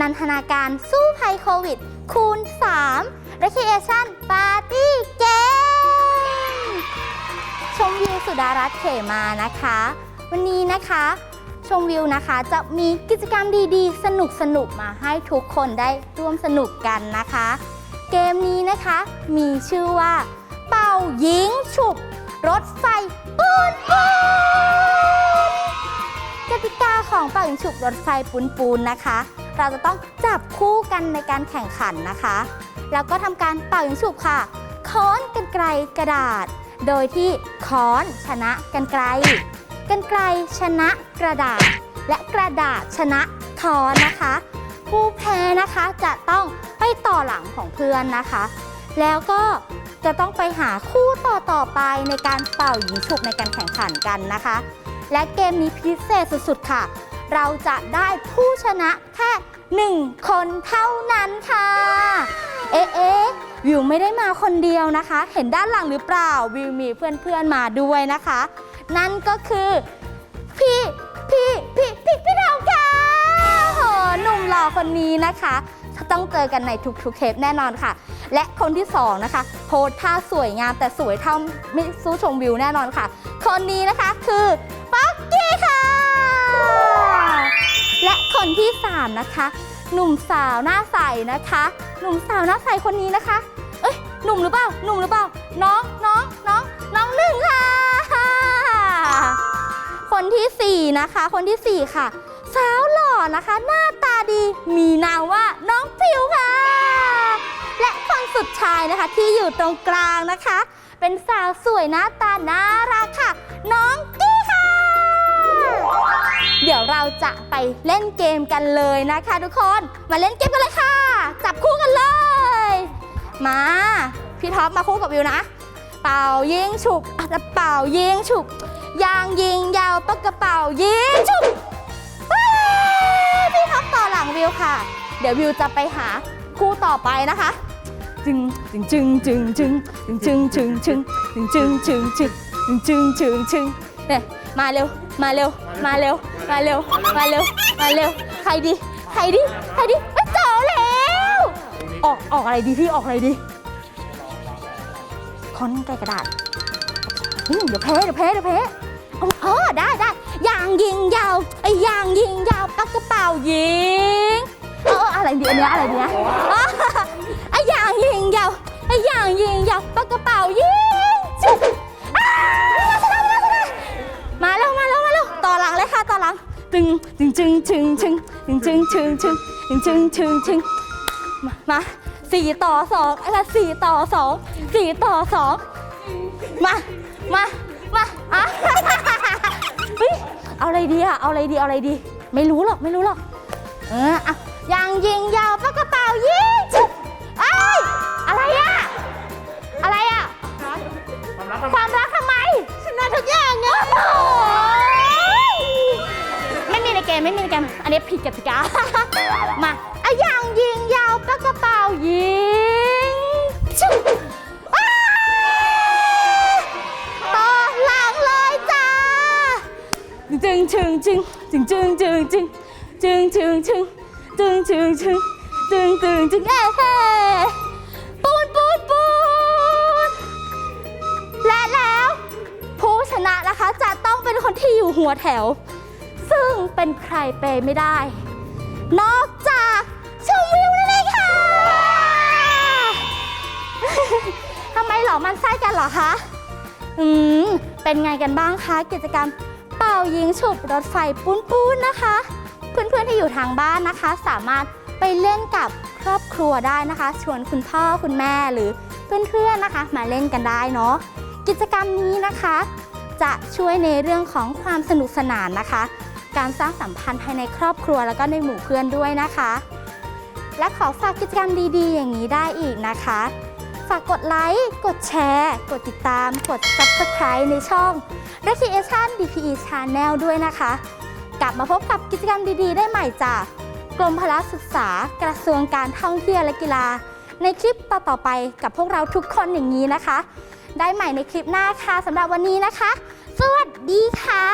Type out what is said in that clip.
นันทนาการสู้ภัยโควิด คูณ 3 Recreation Party Game ชมวิวสุดารัตน์เขมานะคะ วันนี้นะคะ ชมวิวนะคะจะมีกิจกรรมดีๆ สนุกๆมาให้ทุกคนได้ร่วมสนุกกันนะคะ เกมนี้นะคะมีชื่อว่า เป่ายิงฉุบ รถไฟปูนปูนกติกาของเป่ายิงฉุบรถไฟปูนปูนนะคะ เราจะต้องจับคู่กันในการแข่งขันนะคะ แล้วก็ทำการเป่ายิงฉุบค่ะ ค้อนกันไกลกระดาษ โดยที่ค้อนชนะกันไกล กันไกลชนะกระดาษ และกระดาษชนะค้อนนะคะ ผู้แพ้นะคะจะต้องไปต่อหลังของเพื่อนนะคะ แล้วก็จะต้องไปหาคู่ต่อต่อไปในการเป่ายิงฉุบในการแข่งขันกันนะคะ และเกมนี้พิเศษสุดๆค่ะ เราจะได้ผู้ชนะแค่หนึ่งคนเท่านั้นค่ะ เอ๊ะวิวไม่ได้มาคนเดียวนะคะ เห็นด้านหลังหรือเปล่า วิวมีเพื่อนๆมาด้วยนะคะ นั่นก็คือ พี่พี่พี่พี่พี่ดาวค่ะโหหนุ่มหล่อคนนี้นะคะต้องเจอกันในทุกๆเทปแน่นอนค่ะ และคนที่สองนะคะโพสท่าสวยงามแต่สวยเท่าไม่สู้ชมวิวแน่นอนค่ะ คนนี้นะคะคือ และคนที่สามนะคะ หนุ่มสาวหน้าใสนะคะ หนุ่มสาวหน้าใสคนนี้นะคะ เอ้ยหนุ่มหรือเปล่าหนุ่มหรือเปล่าน้องน้องน้องน้องหนึ่งค่ะ คนที่สี่นะคะ คนที่สี่ค่ะ สาวหล่อนะคะ หน้าตาดีมีนามว่าน้องผิวค่ะ และคนสุดท้ายนะคะที่อยู่ตรงกลางนะคะ เป็นสาวสวยหน้าตาน่ารักค่ะ น้อง เราจะไปเล่นเกมกันเลยนะคะทุกคนมาเล่นเกมกันเลยค่ะ จับคู่กันเลย มาพี่ท็อปมาคู่กับวิวนะ เป่ายิงฉุบอะเป่ายิงฉุบยางยิงยาวปากกระเป๋ายิงฉุบพี่ท็อปต่อหลังวิวค่ะ เดี๋ยววิวจะไปหาคู่ต่อไปนะคะจึงจึงจึงจึงจึงจึงจึงจึงจึงจึงจึงจึงจึงจึงจึงจึงเนี่ยมาเร็ว มาเร็ว มาเร็ว มาเร็ว มาเร็ว มาเร็ว ใครดี ใครดี ใครดีไม่เจอแล้ว ออก ออกอะไรดีพี่ ออกอะไรดีค้อนไกลกระดาษเดี๋ยวแพ้ เดี๋ยวแพ้ เดี๋ยวแพ้เออได้ได้ยางยิงยาวไอ้ยางยิงยาวปักกระเป๋ายิง เอออะไรดีอันเนี้ยอะไรดีนะไอ้ยางยิงยาวไอ้ยางยิงยาวปักกระเป๋ายิง ตึงตึงตึงจึงตึงตึงตึงจึงตึงตึงตึงจึงตึงชึงมามาสี่ต่อสองอะไรสี่ต่อสองสี่ต่อสองมามามาอะเฮ้ยเอาอะไรดีอะเอาอะไรดีเอาอะไรดี ไม่รู้หรอกไม่รู้หรอกเอออะยางยิงยาวปากกระเป๋ายิง นี้ผิดกติกา มาอะยางยิงยาวปากระเป๋ายิงชุบอ้าต่อหลังเลยจ้าจึงจึงจึงจึงจึงจึงจึงจึงจึงจึงจึงจึงจึงจึงจึงจึงเอ้เฮ้ปูนปูนปูนและแล้ว ผู้ชนะนะคะจะต้องเป็นคนที่อยู่หัวแถว ซึ่งเป็นใครไปไม่ได้ นอกจากชมวิวนั่นเองค่ะ ทำไมเหรอมันไส้กันเหรอคะอืมเป็นไงกันบ้างคะกิจกรรมเป่ายิงฉุบรถไฟปุ้นปูนนะคะ เพื่อนๆที่อยู่ทางบ้านนะคะ สามารถไปเล่นกับครอบครัวได้นะคะ ชวนคุณพ่อคุณแม่หรือเพื่อนๆนะคะ มาเล่นกันได้เนาะกิจกรรมนี้นะคะ จะช่วยในเรื่องของความสนุกสนานนะคะ การสร้างสัมพันธ์ภายในครอบครัวแล้วก็ในหมู่เพื่อนด้วยนะคะ และขอฝากกิจกรรมดีๆ อย่างนี้ได้อีกนะคะ ฝากกดไลค์ กดแชร์ กดติดตาม กด Subscribe ในช่อง Recreation DPE Channel ด้วยนะคะ กลับมาพบกับกิจกรรมดีๆ ได้ใหม่จาก กรมพละศึกษากระทรวงการท่องเที่ยวและกีฬา ในคลิปต่อๆไปกับพวกเราทุกคนอย่างนี้นะคะ ได้ใหม่ในคลิปหน้าค่ะสำหรับวันนี้นะคะ สวัสดีค่ะ